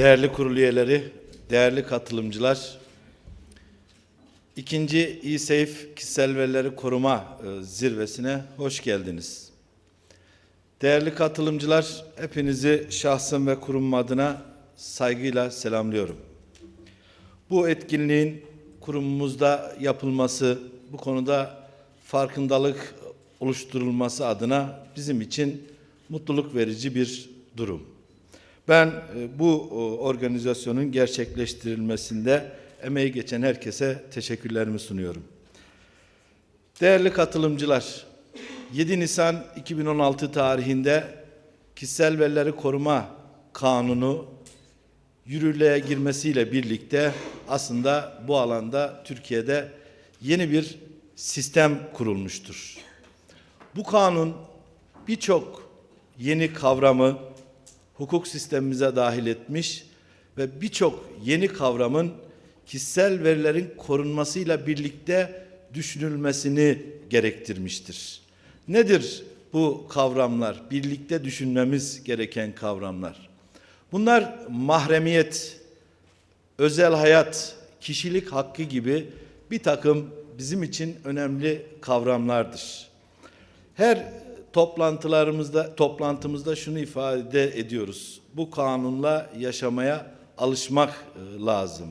Değerli kurul üyeleri, değerli katılımcılar, ikinci e-Safe Kişisel Verileri Koruma e, Zirvesine hoş geldiniz. Değerli katılımcılar, hepinizi şahsım ve kurum adına saygıyla selamlıyorum. Bu etkinliğin kurumumuzda yapılması, bu konuda farkındalık oluşturulması adına bizim için mutluluk verici bir durum. Ben e, bu organizasyonun gerçekleştirilmesinde emeği geçen herkese teşekkürlerimi sunuyorum. Değerli katılımcılar, 7 Nisan 2016 tarihinde Kişisel Verileri Koruma Kanunu yürürlüğe girmesiyle birlikte aslında bu alanda Türkiye'de yeni bir sistem kurulmuştur. Bu kanun birçok yeni kavramı hukuk sistemimize dahil etmiş ve birçok yeni kavramın kişisel verilerin korunmasıyla birlikte düşünülmesini gerektirmiştir. Nedir bu kavramlar? Birlikte düşünmemiz gereken kavramlar. Bunlar mahremiyet, özel hayat, kişilik hakkı gibi bir takım bizim için önemli kavramlardır. Her toplantılarımızda toplantımızda şunu ifade ediyoruz. Bu kanunla yaşamaya alışmak e, lazım.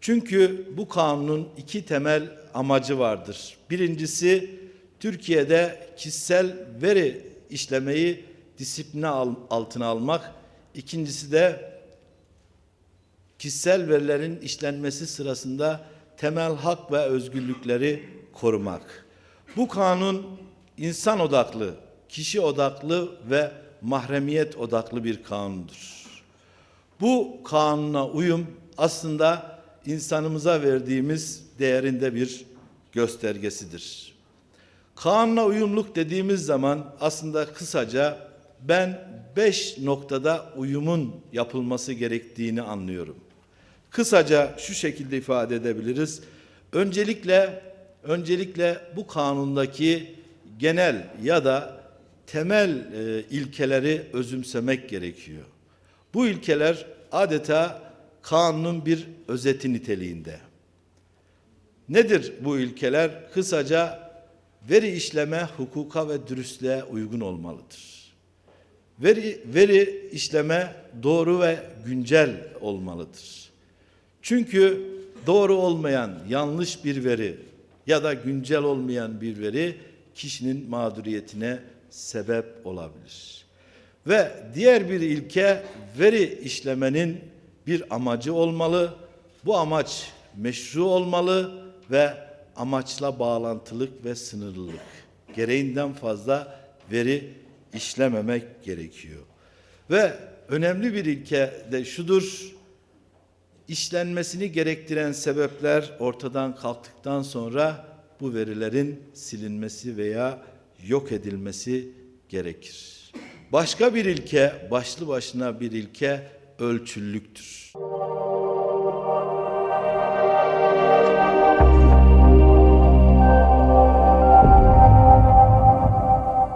Çünkü bu kanunun iki temel amacı vardır. Birincisi Türkiye'de kişisel veri işlemeyi disipline al- altına almak. İkincisi de kişisel verilerin işlenmesi sırasında temel hak ve özgürlükleri korumak. Bu kanun insan odaklı, kişi odaklı ve mahremiyet odaklı bir kanundur. Bu kanuna uyum aslında insanımıza verdiğimiz değerinde bir göstergesidir. Kanuna uyumluk dediğimiz zaman aslında kısaca ben beş noktada uyumun yapılması gerektiğini anlıyorum. Kısaca şu şekilde ifade edebiliriz. Öncelikle öncelikle bu kanundaki genel ya da temel e, ilkeleri özümsemek gerekiyor. Bu ilkeler adeta kanunun bir özeti niteliğinde. Nedir bu ilkeler? Kısaca veri işleme hukuka ve dürüstlüğe uygun olmalıdır. Veri, veri işleme doğru ve güncel olmalıdır. Çünkü doğru olmayan yanlış bir veri ya da güncel olmayan bir veri kişinin mağduriyetine sebep olabilir. Ve diğer bir ilke veri işlemenin bir amacı olmalı. Bu amaç meşru olmalı ve amaçla bağlantılık ve sınırlılık. Gereğinden fazla veri işlememek gerekiyor. Ve önemli bir ilke de şudur. İşlenmesini gerektiren sebepler ortadan kalktıktan sonra bu verilerin silinmesi veya yok edilmesi gerekir. Başka bir ilke, başlı başına bir ilke ölçüllüktür.